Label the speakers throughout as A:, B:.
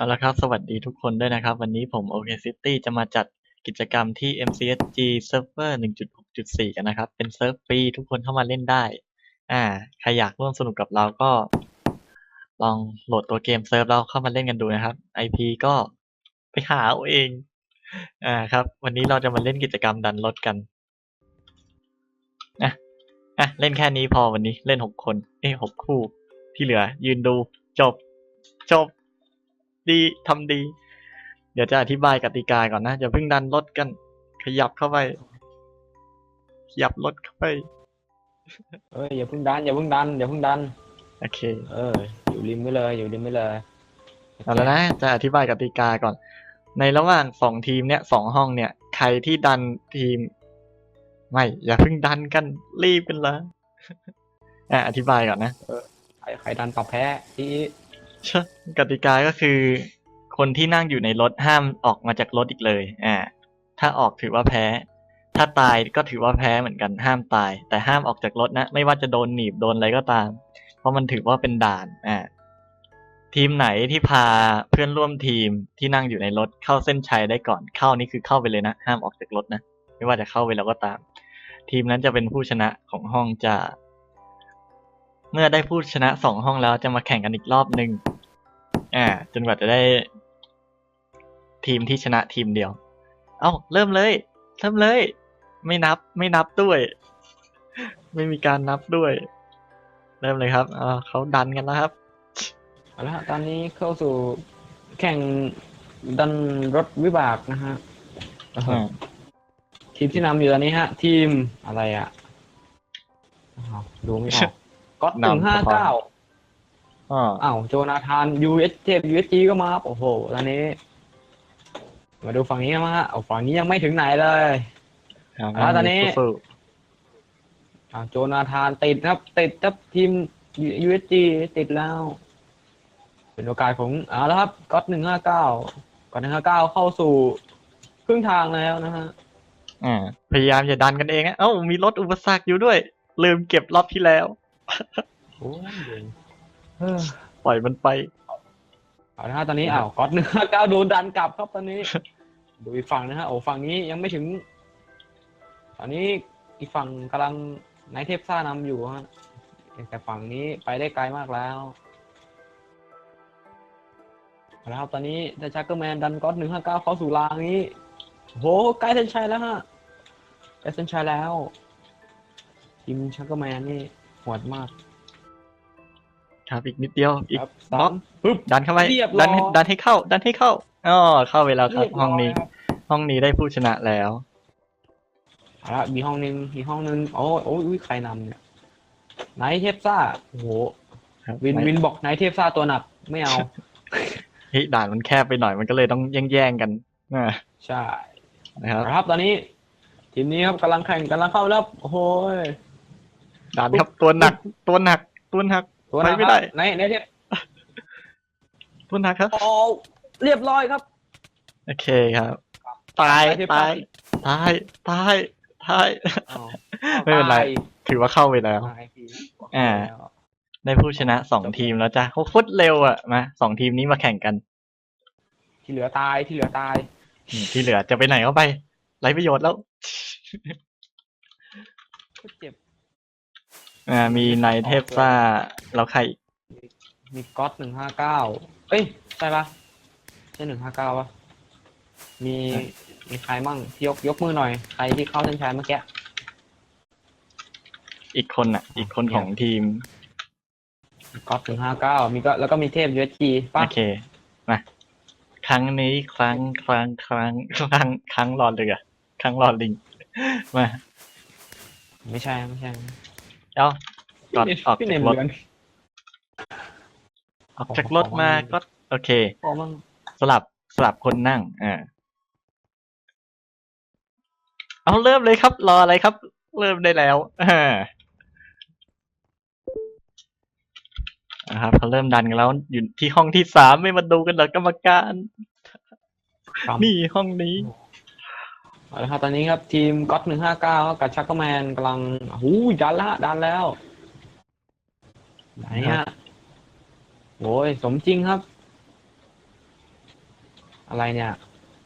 A: เอาละครับ สวัสดีทุกคนด้วยนะครับ วันนี้ผม OK City จะมาจัดกิจกรรมที่ MCSG Server 1.6.4 กันนะครับ เป็นเซิร์ฟฟรีทุกคนเข้ามาเล่นได้ อ่า ใครอยากร่วมสนุกกับเราก็ ลองโหลดตัวเกมเซิร์ฟแล้วเข้ามาเล่นกันดูนะครับ IP ก็ไปหาเอาเอง อ่าครับ วันนี้เราจะมาเล่นกิจกรรมดันรถกันอะอะเล่นแค่นี้พอวันนี้เล่นหกคน เอ้หกคู่ ที่เหลือ ยืนดูจบ จบ ดีทำดี เดี๋ยวจะอธิบายกติกาก่อนนะอย่าเพิ่งดันรถกัน ขยับเข้าไป ขยับรถเข้าไป
B: เอ้ยอย่าเพิ่งดันอย่าเพิ่งดันอย่าเพิ่งดัน
A: โอเค
B: เออ อยู่ริมไว้เลยอยู่ริมไว้เลย
A: เอาแล้วนะ จะอธิบายกติกาก่อน ในระหว่างสองทีมเนี่ยสองห้องเนี่ย ใครที่ดันทีม ไม่ อย่าเพิ่งดันกันรีบกันละอะอธิบายก่อนนะ
B: ใครใครดันปรับแพ้ที่
A: ชะ กติกาก็คือ คนที่นั่งอยู่ในรถห้ามออกมาจากรถอีกเลย อ่า ถ้าออกถือว่าแพ้ ถ้าตายก็ถือว่าแพ้เหมือนกันห้ามตาย แต่ห้ามออกจากรถนะ ไม่ว่าจะโดนหนีบโดนอะไรก็ตาม เพราะมันถือว่าเป็นด่าน อ่า ทีมไหนที่พาเพื่อนร่วมทีมที่นั่งอยู่ในรถเข้าเส้นชัยได้ก่อน เข้านี่คือเข้าไปเลยนะ ห้ามออกจากรถนะ ไม่ว่าจะเข้าไปแล้วก็ตาม ทีมนั้นจะเป็นผู้ชนะของห้องจะเมื่อได้ผู้ชนะสองห้องแล้วจะมาแข่งกันอีกรอบหนึ่ง อ่า จนกว่าจะได้ ทีมที่ชนะทีมเดียว เอ้าเริ่มเลย เริ่มเลย ไม่นับไม่นับด้วย ไม่มีการนับด้วย เริ่มเลยครับอ่าเขาดันกันแล้วครับ
B: เอาละฮะตอนนี้เข้าสู่แข่งดันรถวิบากนะฮะเออ
A: อ่า
B: ทีมที่นำอยู่ตอนนี้ฮะ ทีมอะไรอะอ้าวดูไม่ออกก็หนึ่งห้าเก้า
A: อ่า
B: อ้าวโจนาธาน US เทพ USG ก็มาครับโอ้โหตอนนี้ มาดูฝั่งนี้มาฮะเอาฝั่งนี้ยังไม่ถึงไหนเลยอ่าตอนนี้
A: สู้
B: อ่าโจนาธานติดครับ ติดครับทีม USG ติดแล้ว เป็นโอกาสของเอาแล้วครับก็หนึ่งห้าเก้าก็หนึ่งห้าเก้าเข้าสู่ครึ่งทางแล้วนะฮะ
A: ๆอ่าพยายามอย่าดันกันเองอะเอ้ามีรถอุปสรรคอยู่ด้วย ลืมเก็บรอบที่แล้ว
B: โอ้ยเออ
A: ปล่อยมันไป
B: เอาละฮะตอนนี้อ้าวก็หนึ่งห้าเก้าโดนดันกลับครับตอนนี้ ดูอีกฝั่งนะฮะโอ้ฝั่งนี้ยังไม่ถึง ตอนนี้อีกฝั่งกำลังไนท์เทพซ่านำอยู่ฮะแต่ฝั่งนี้ไปได้ไกลมากแล้วเอาละครับตอนนี้เดชักเกอร์แมนดันก็อตหนึ่งห้าเก้าเข้าสู่รางนี้โหใกล้เส้นชัยแล้วฮะใกล้เส้นชัยแล้วทีมชักเกอร์แมนนี่โหดมาก
A: ครับอีกนิดเดียวอีก
B: ครับ
A: บล็อก
B: สามปึ๊บ
A: ดันเข้าไป
B: เรียบร้อย
A: ดันให้ดันให้เข้า ดันให้เข้าอ๋อเข้าไปแล้วครับ
B: เยบ
A: ห้องนี้
B: ยครับ
A: ห้องนี้ได้ผู้ชนะแล้ว
B: เอาละมีห้องหนึ่งมีห้องหนึ่งโอ้ยโอ้ยอุ้ยใครนำเนี่ยไนท์เทพซ่าโอ้โห
A: ครับ
B: วิน
A: ไม่
B: วินบอกไนท์เทพซ่าตัวหนักไม่เอา
A: เฮ้ยด่านมันแคบไปหน่อยมันก็เลยต้องแย่งๆกันนะ
B: ใช่
A: นะครับ
B: ครับตอนนี้ ทีมนี้ครับกำลังแข่งกำลังเข้าแล้วโอ้โหย
A: ด่านครับตัวหนักตัวหนักตัวหนัก
B: ตัวหนัก
A: ไปไม่ได้
B: ครับไนท์ไนท์เทพ
A: ตัวหนักครับ
B: โอ้เรียบร้อยครับ
A: โอเคครับ ตาย
B: ไนท์เทพ
A: ตาย ตาย ตายตาย
B: อ้าว
A: ไม่เป็นไร
B: ตาย
A: ถือว่าเข้าไปแล้ว
B: ตายพี่
A: อ่า ได้ผู้ชนะสองทีมแล้วจ้ะเขาโคตรเร็วอะ มาสองทีมนี้มาแข่งกัน
B: ที่เหลือตายที่เหลือตาย
A: อืมที่เหลือจะไปไหนก็ไป ไรประโยชน์แล้ว
B: เจ็บ
A: อ่ามีนายเทพซ่าแล้วใครอีก
B: มีก๊อตหนึ่งห้าเก้าเอ้ยใช่ปะใช่หนึ่งห้าเก้าปะมีมีใครมั่งที่ยกยกมือหน่อย ใครที่เข้าเส้นชัยเมื่อกี้
A: อีกคนอะ อีกคนของทีม
B: ก๊อตหนึ่งห้าเก้ามีก็แล้วก็มีเทพยูเอจีป่ะ
A: โอเคมาครั้งนี้ครั้งครั้งครั้งครั้งครั้งรอเรือครั้งรอลิงมา
B: ไม่ใช่ไม่ใช่
A: เอ้าก่อนออก
B: พี่เน
A: จาก
B: ม
A: รถ
B: เหมือน
A: ออกจากรถมาก็โอเค
B: พอมั่ง
A: สลับสลับคนนั่งอ่าเอาเริ่มเลยครับ รออะไรครับ เริ่มได้แล้วอ่านะครับเขาเริ่มดันกันแล้ว อยู่ที่ห้องที่สามไม่มาดูกันเหรอกรรมการ
B: ครับ
A: นี่ห้องนี้
B: เอาละครับตอนนี้ครับทีมก๊อตหนึ่งห้าเก้ากับชักเกอร์แมนกำลังหูยดันละดันแล้วไหนฮะโอ้ยสมจริงครับ อะไรเนี่ย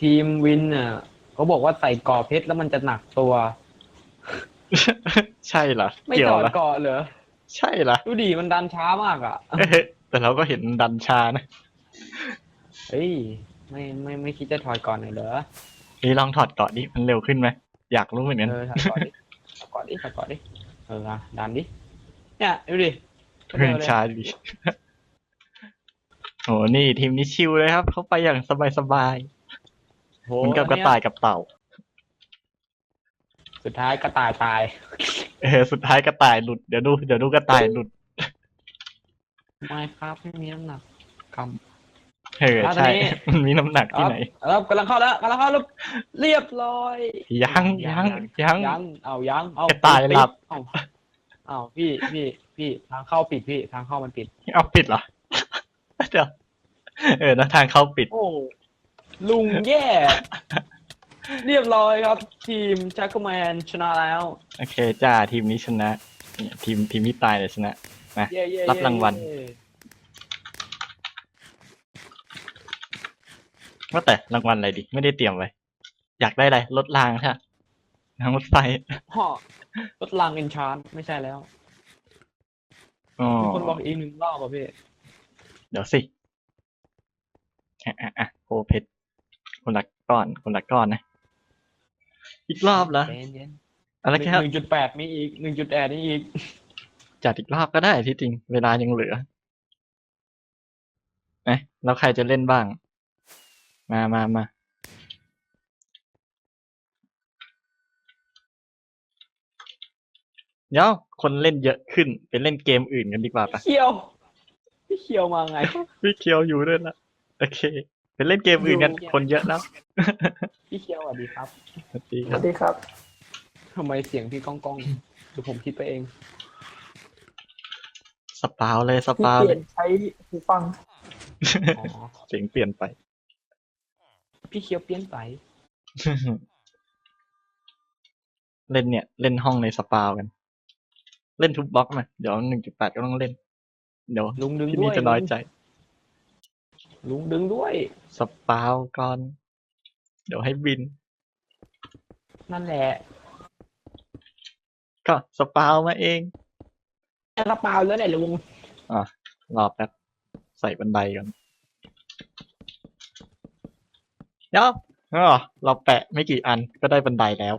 B: ทีมวินเนี่ยเขาบอกว่าใส่ก่อเพชรแล้วมันจะหนักตัว
A: ใช่เหรอ
B: ไม่
A: เกี่ย
B: ถ
A: ว
B: อด
A: เหรอ
B: เกาะเหรอ
A: ใช่เหรอ
B: ดูดิมันดันช้ามากอะ
A: เอ๊ะแต่เราก็เห็นดันชานะ
B: เฮ้ยไม่ไม่ไม่คิดจะถอดก่อนหน่อยเหรอ
A: นี่ลองถอดเกาะดิมันเร็วขึ้นไหมอยากรู้เหมือนกัน
B: เออถอดก่อนดิถอดก่อนดิถอดก่อนดิ เอออะดันดิ เนี่ยดูดิ
A: เพื่อนชาดีโหนี่ทีมนี้ชิลเลยครับ เขาไปอย่างสบาย
B: โห
A: ๆเหมือนกับกระต่ายกับเต่า
B: สุดท้ายกระต่ายตาย
A: เออสุดท้ายกระต่ายหลุด เดี๋ยวดู เดี๋ยวดูกระต่ายหลุด
B: ไม่ครับไม่มีน้ำหนักค
A: เออ
B: แล้วตอน
A: ใช่
B: นี้
A: มันมีน้ำหนักำที่ไหน
B: แล้วกำลังเข้าแล้วกำลังเข้าแล้วเรียบร้อย
A: ยังยังยัง
B: ยังเอายังเอา
A: กระต่ายหลับ
B: เอาเอาพี่พี่พี่ทางเข้าปิดพี่ทางเข้ามันปิด
A: เอาปิดเหรอ เดี๋ยวเออนะทางเข้าปิด
B: โอ้ลุงแย่ เรียบร้อยครับ ทีมแจ็คแมนชนะแล้ว
A: โอเคจ้าทีมนี้ชนะเนี่ยทีมทีมที่ตายเลยชนะ
B: เย่เย่
A: รับรางวัล
B: เย่
A: ว่าแต่รางวัลอะไรดี ไม่ได้เตรียมไว้ อยากได้อะไรรถรางใช่ไหมทางรถไฟ
B: ห่อรถรางเอนชานไม่ใช่แล้ว
A: อ๋อ
B: มีคนบอกอีกหนึ่งรอบอะพี่
A: เดี๋ยวสิอะอะอะโอเพชรคนละก้อน คนละก้อนนะ อีกรอบเหรอ
B: เย็นเย็น
A: อะไร
B: ห
A: ครับ
B: นึ่งจุดแปดมีอีกหนึ่งจุดแปดนี่อีก
A: จัดอีกรอบก็ได้ที่จริง เวลายังเหลือเอ๊ะแล้วใครจะเล่นบ้าง มามามาเดี๋ยวคนเล่นเยอะขึ้นไปเล่นเกมอื่นกันดีกว่าปะ
B: เคียว พี่เคียวมาไง
A: พี่เคียวอยู่ด้วยละโอเคไปเล่นเกมอื่นกัน
B: อยู่
A: คนเยอะแล้ว
B: พี่เคียวสวัสดีครับ
A: สวัสดี
C: ส
A: ครั
C: วั
A: บ
C: สดีครับ
B: ทำไมเสียงพี่ก้องก้องหรือผมคิดไปเอง
A: สปาวเลยส
C: พี่
A: ปาว
C: เป
A: เล
C: ลี่ย
A: ย
C: นใช้หูฟัง
B: อ๋อ
A: เสียงเปลี่ยนไป
B: พี่เคียวเปลี่ยนไป
A: เล่นเนี่ย เล่นห้องในสปาวกัน เล่นทุบบล็อกมาเดี๋ยวหนึ่งจุดแปดก็ต้องเล่น เดี๋ยว
B: ลุงดึง
A: ที่
B: ด้
A: นี่
B: วย
A: จะน้อยใจ
B: ลุงดึงด้วย
A: สปาวก่อน เดี๋ยวให้บิน
B: นั่นแหละ
A: ก็สปาวมาเอง
B: กระเป๋าแล้วแหละลุง
A: อะรอแป๊บใส่บันไดก่อนเดี๋ยวอ๋อเราแปะไม่กี่อันก็ได้บันไดแล้ว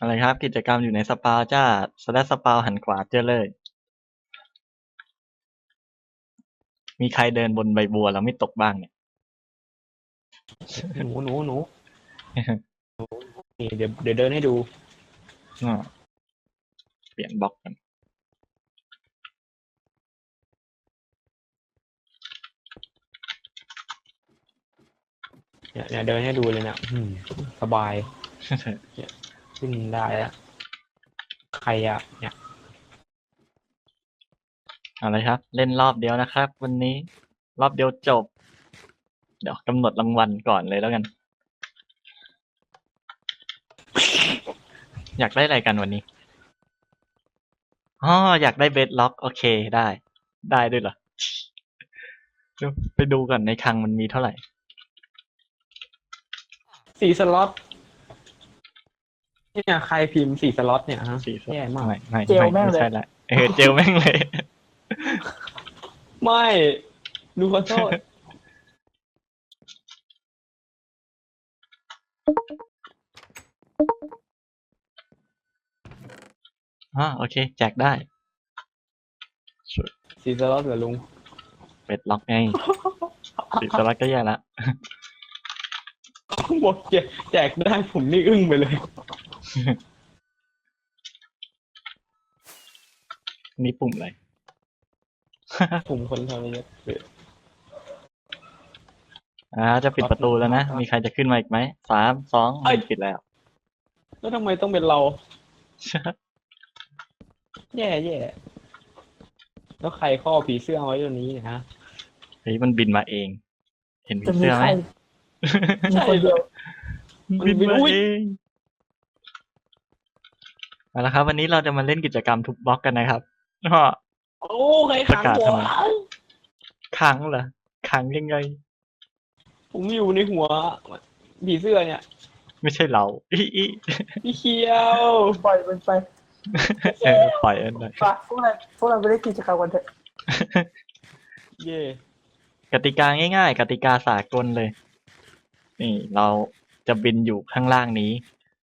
A: อะไรครับ กิจกรรมอยู่ในสปาวจ้าสแลชสปาวหันขวาเจอเลย มีใครเดินบนใบบัวแล้วไม่ตกบ้างเนี่ย
B: หนูหนูหนูนี่เดี๋ยวเดี๋ยวเดินให้ดู
A: อ่าเปลี่ยนบล็อกกัน
B: เนี่ยเนี่ยเดินให้ดูเลยเนี่ยอืมสบายขึ้นได้แล้วใครอะเนี่ย
A: อะไรครับ เล่นรอบเดียวนะครับ วันนี้รอบเดียวจบ เดี๋ยวกำหนดรางวัลก่อนเลยแล้วกัน อยากได้อะไรกันวันนี้ อ๋ออยากได้เบสล็อก โอเคได้ ได้ด้วยเหรอเดี๋ยวไปดูก่อนในคลังมันมีเท่าไหร่
B: สี่สล็อตเนี่ยใครพิมพ์สี่สล็อตเนี่ยฮะ
A: สี่
B: แย่มาก
A: ไม่ไม่
C: เจล
A: ไม่
C: แม่ง
A: ไม่
C: เลย
A: ใช่ละเออเจลแม่งเลย
B: ไม่ดูขอโทษ
A: อ๋อโอเค แจกได้ช่วย
B: สี่สล็อตเหรอลุง
A: เบสล็อกไงสี่สล็อตก็แย่ละ
B: บอกแจกแจกได้ผมนี่อึ้งไปเลย
A: นี่ปุ่มอะไร
B: ผมคนทำเยอะ
A: อ่าจะปิดประตูแล้วนะ มีใครจะขึ้นมาอีกไหม สาม สองหนึ่งปิดแล้ว
B: แล้วทำไมต้องเป็นเรา แย่แย่แล้วใครข้อผีเสื้อเอาไว้ตัวนี้เนยฮะ
A: เฮ้ยมันบินมาเอง เห็นผี
C: จะมี
A: เสื้อ
C: ใค
A: ไหม
C: รมีคนเดียว
A: บินมา
B: อุ๊ย
A: เองเอาละครับ วันนี้เราจะมาเล่นกิจกรรมทุบบล็อกกันนะครับอ้อ
B: โอ้ใครขัง
A: ประกาศ
B: หั
A: ทำ
B: ว
A: ไมขังเหรอขังยังไง
B: ผมอยู่ในหัวผีเสื้อเนี่ย
A: ไม่ใช่เราอีอี
B: พี่เคียว
C: ปล่อยมันไป
A: เออปล่อยอันไหน
C: ปะพวกเราพวกเราไปได้กิจกรรมกันเถอะ
B: เย่
A: กติกาง่ายๆ กติกาสากลเลย นี่เราจะบินอยู่ข้างล่างนี้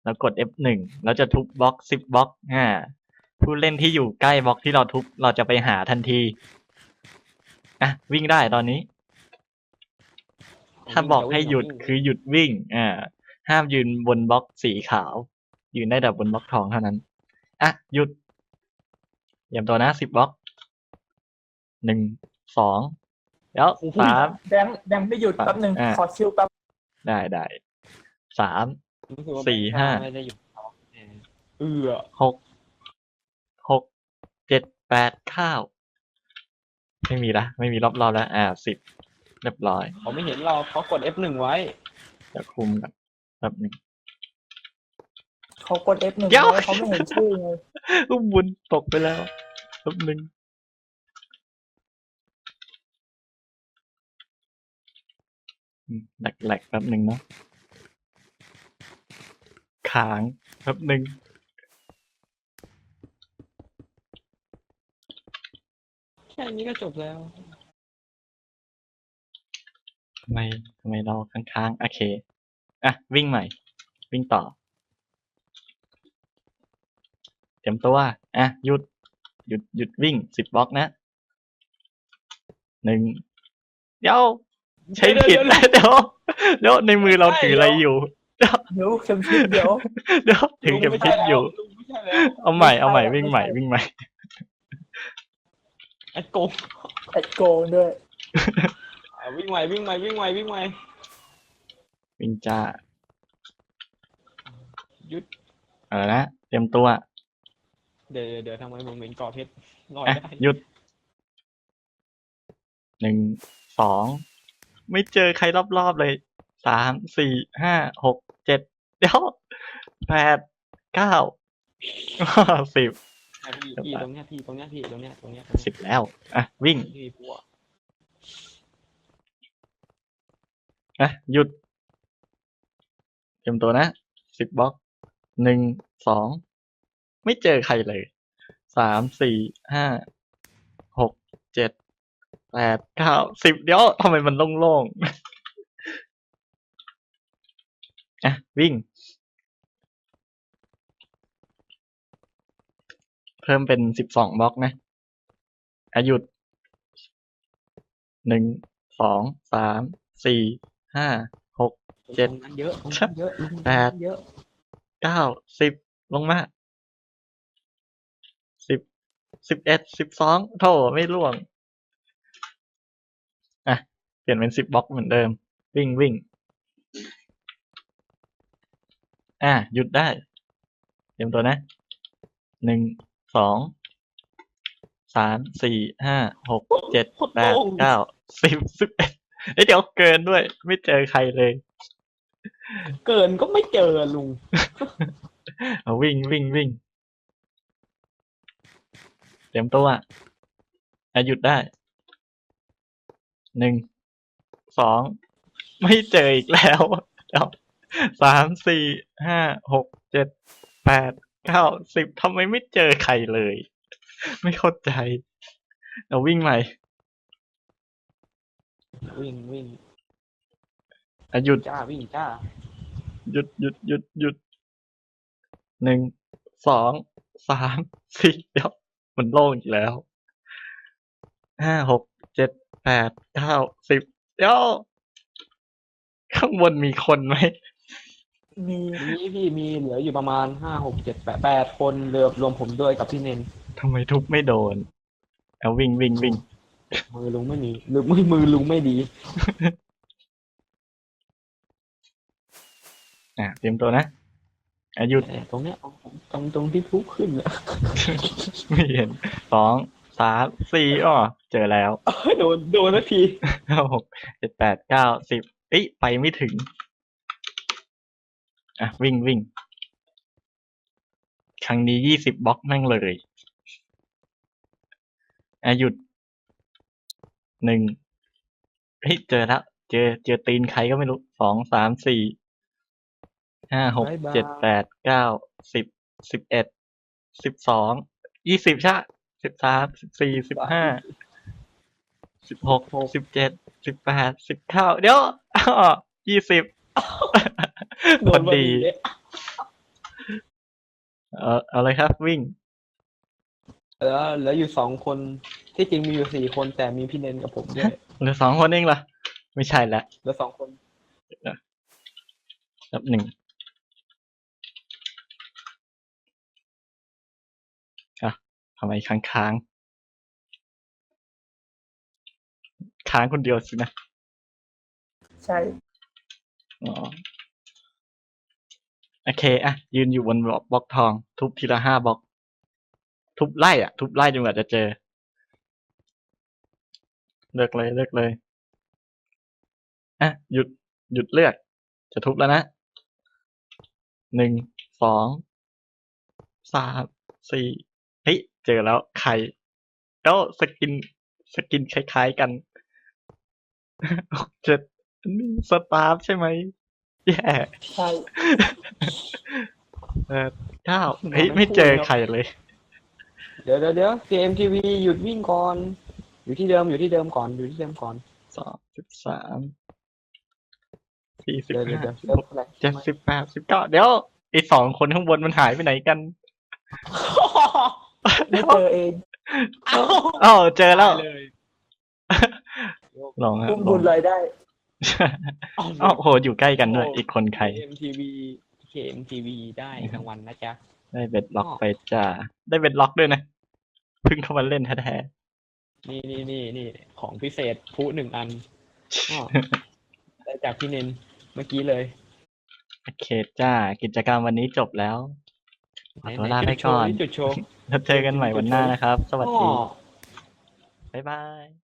A: แล้วกด F1 แล้วจะทุบบล็อกสิบบล็อกอ่าผู้เล่นที่อยู่ใกล้บล็อกที่เราทุบเราจะไปหาทันทีอะวิ่งได้ตอนนี้ ถ้าบอกให้หยุดคือหยุดวิ่งอ่าห้ามยืนบนบล็อกสีขาว ยืนได้แต่บนบล็อกทองเท่านั้น อะ หยุดเตรียมตัวนะสิบบล็อกหนึ่งสองแล้วสาม
C: แบงค์แบงค์ไม่หยุดแป๊บหนึ่ง
A: อ่า
C: ขอคิวแป๊บ
A: ได้ได้สาม
B: รู้สึกว่า
A: สี่ห้า
B: ไม่ได้หยุดเออ
A: หกหกเจ็ดแปดข้าว ไม่มีละไม่มีรอบๆแล้ว อ่าสิบเรียบร้อย
B: เขาไม่เห็นเราเขากด F1 ไว้
A: จะคุมกันแป๊บหนึ่ง
C: เขากด F หนึ่ง
A: เดี๋ยว
C: ไว้เขาไม่เห็นชื่อไง
A: อุ้มบุญตกไปแล้วแป๊บหนึ่งอืมแหลกๆแป๊บหนึ่งเนาะค้างแป๊บหนึ่ง
B: แค่นี้ก็จบแล้ว
A: ทำไมทำไมเราค้างๆโอเค อะ วิ่งใหม่ วิ่งต่อ เตรียมตัวอะหยุดหยุดหยุดวิ่งสิบบล็อกนะหนึ่งเดี๋ยวใช้ผิด
B: เดี๋ยว
A: เดี๋ยวเดี๋ยวในมือเราถืออะไรอยู่เดี๋ยว
C: เดี๋ยวเข็มทิศเดี๋ยว
A: เดี๋ยวถือเข็มทิศอยู่
B: ลุงไม่ใช่แล้ว
A: เอาใหม่เอาใหม่
C: ไม่ใช่
A: วิ่งใหม่วิ่งใหม่
B: ไอ้โกง
C: แอดโกงด้วย
B: อะวิ่งใหม่วิ่งใหม่วิ่งใหม่วิ่งใหม่
A: วิ่งจ้า
B: หยุด
A: เอาละนะเตรียมตัว
B: เดี๋ยวเดี๋ยวเดี๋ยวทำไมผมเห็นก่อเพชรลอย
A: อะ
B: ได้
A: หยุดหนึ่งสองไม่เจอใครรอบๆเลยสามสี่ห้าหกเจ็ดเดี๋ยวแปดเก้าสิบ
B: อะพี่พี่ตรงเนี้ยพี่ตรงเนี้ยพี่ตรงเนี้ยตรงเนี้ย
A: สิบแล้ว อะ วิ่ง
B: พี่พัว
A: อะหยุดเตรียมตัวนะสิบบล็อกหนึ่งสอง ไม่เจอใครเลยสามสี่ห้าหกเจ็ดแปดเก้าสิบเดี๋ยวทำไมมันโล่งๆอะวิ่ง เพิ่มเป็นสิบสองบล็อกนะอะหยุดหนึ่งสองสามสี่ห้าหกเจ็ด
B: ตรงนั้นเยอะตรงนั้นเยอะลุง
A: แปด
B: เยอะ
A: เก้าสิบลงมาสิบ สิบเอ็ดสิบสองโถไม่ร่วง อะ เปลี่ยนเป็นสิบบล็อกเหมือนเดิม วิ่งวิ่ง อะ หยุดได้เตรียมตัวนะหนึ่งสองสามสี่ห้าหกเจ็ดแปดเก้าสิบสิบเอ็ดเอ้ยเดี๋ยวเกินด้วย ไม่เจอใครเลย
B: เกินก็ไม่เจอลุง
A: เอาวิ่งวิ่งวิ่งเตรียมตัวอะหยุดได้ หนึ่ง สอง ไม่เจออีกแล้วแล้วสามสี่ ห้า หก เจ็ด แปด เก้า สิบทำไมไม่เจอใครเลย ไม่เข้าใจ เอาวิ่งใหม่
B: วิ่งวิ่ง
A: อะหยุด
B: จ้าวิ่งจ้า
A: หยุดหยุดหยุดหยุด หนึ่ง สอง สาม สี่เดี๋ยว มันโล่งอีกแล้ว ห้าหกเจ็ดแปดเก้าสิบเดี๋ยวข้างบนมีคนไหม
C: มี
B: นี่พี่มีเหลืออยู่ประมาณห้าหกเจ็ดแปดแปดคนเรือรวมผมด้วยกับพี่เนน
A: ทำไมทุบไม่โดนเอาวิ่งวิ่งวิ่ง
B: มือลุงไม่มีหรือมือมือลุงไม่ดี
A: อะเตรียมตัวนะ อะหยุด
B: แต่ตรงเนี้ยตรงตรงที่ทุบขึ้นอะ
A: ไม่เห็นสองสามสี่อ๋อเจอแล้ว
B: เอ้ยโดนโดนสักที
A: ห้าหกเจ็ดแปดเก้าสิบเอ้ยไปไม่ถึง อะ วิ่งวิ่ง ครั้งนี้ยี่สิบบล็อกแม่งเลยอะหยุดหนึ่งเฮ้ยเจอแล้ว เจอเจอตีนใครก็ไม่รู้สองสามสี่ ห้าหก
B: บ๊ายบาย
A: เจ็ดแปดเก้าสิบสิบเอ็ดสิบสองยี่สิบใช่สิบสามสิบสี่สิบห้าสิบหกสิบเจ็ดสิบแปดสิบเก้าเดี๋ยวอ้อยี่สิบ
B: โด
A: คนน
B: พอ
A: ดี
B: เลย
A: เออเอาเลยครับวิ่ง
B: เหลือเหลืออยู่สองคนที่จริงมีอยู่สี่คนแต่มีพี่เนนกับผมด้วย
A: เหลือสองคนเองเหรอไม่ใช่ละ
B: เหลือสองคน
A: แป๊บหนึ่งอะ ทำไมค้างค้างๆค้างคนเดียวสินะ
C: ใช่
A: อ๋อ โอเค อะ ยืนอยู่บนบล็อกบล็อกทอง ทุบทีละห้าบล็อก ทุบไล่อะ ทุบไล่จนกว่าจะเจอ เลือกเลย เลือกเลย อะ หยุด หยุดเลือก จะทุบแล้วนะ หนึ่ง สอง สาม สี่ เฮ้ยเจอแล้วไข่แล้วสกินสกินคล้ายๆกันหกเจ็ดอันนี้สตาร์ฟใช่ไหมแย่
C: ใช่
A: เออเก้าเฮ้ยไม่เจอใครเลย
B: เดี๋ยวเดี๋ยวเดี๋ยว CMTV หยุดวิ่งก่อน อยู่ที่เดิมอยู่ที่เดิมก่อนอยู่ที่เดิมก่อน
A: สองสิบสามสี่สิบ
B: เดี๋ยวเดี๋ยว
A: ห้า
B: เดี๋ยว
A: สิบ
B: เริ่
A: ห
B: ม
A: ก
B: อะไร
A: เจ็ดสิบแปดสิบเก้าเดี๋ยวไอสองคนข้างบนมันหายไปไหนกัน
C: ไม่เจอเอง
A: อ๋อเจอแล้ว
B: เลย
A: ลองฮะ
C: อุ้ม
A: ล
C: บุ
A: อง
C: ญรายได้
A: อ๋อโหอยู่ใกล้กันด้วย
B: โอ้
A: อีกคนใคร
B: KMTV KMTV ได้รางวัลนะจ๊ะ
A: ได้เบ็ดล็อก
B: อ๋อ
A: ไปจ้าได้เบ็ดล็อกด้วยนะเพิ่งเข้ามาเล่นแท้
B: นี่นี่นี่นี่ของพิเศษผู้หนึ่งอันอ้อได้จากพี่เนนเมื่อกี้เลย
A: ๆโอเคจ้า กิจกรรมวันนี้จบแล้ว ขอตัวลาไปก่อน
B: จุดโชว์
A: แล้วเจอกันใหม่วันหน้านะครับ สวัส
B: อ๋
A: ดี
B: อ
A: บ๊ายบาย